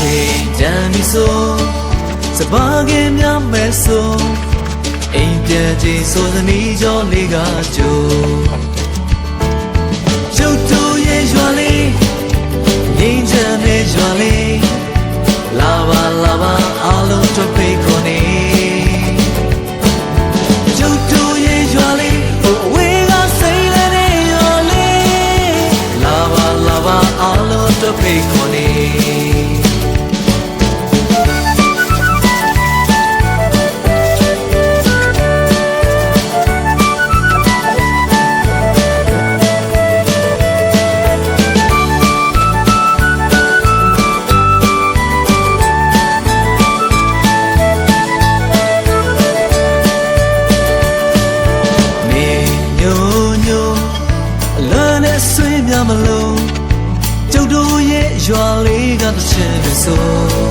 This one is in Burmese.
ချိန်တန်ပြီဆိုစပါးကင်များမဲ့ဆိုအိမ်ပြန်ချိန်ဆိုသနီးကြောလေးကကြိုကျုပ်တို့ရဲ့ရွာလေးငိမ့်ချမ်းတဲ့ရွာလေးလာပါလာပါအားလုံးတို့ဖိတ်ခေါ်နေကျုပ်တို့ရဲ့ရွာလေးဟိုအဝေးကစိတ်လည်းတဲ့ရွာလေးလာပါလာပါအားလုံးတို့ဖိတ်ခေါ်နေနေ မလို့ကျုပ်တို့ရဲ့ရွာလေးကတစ်ချက်ပဲဆို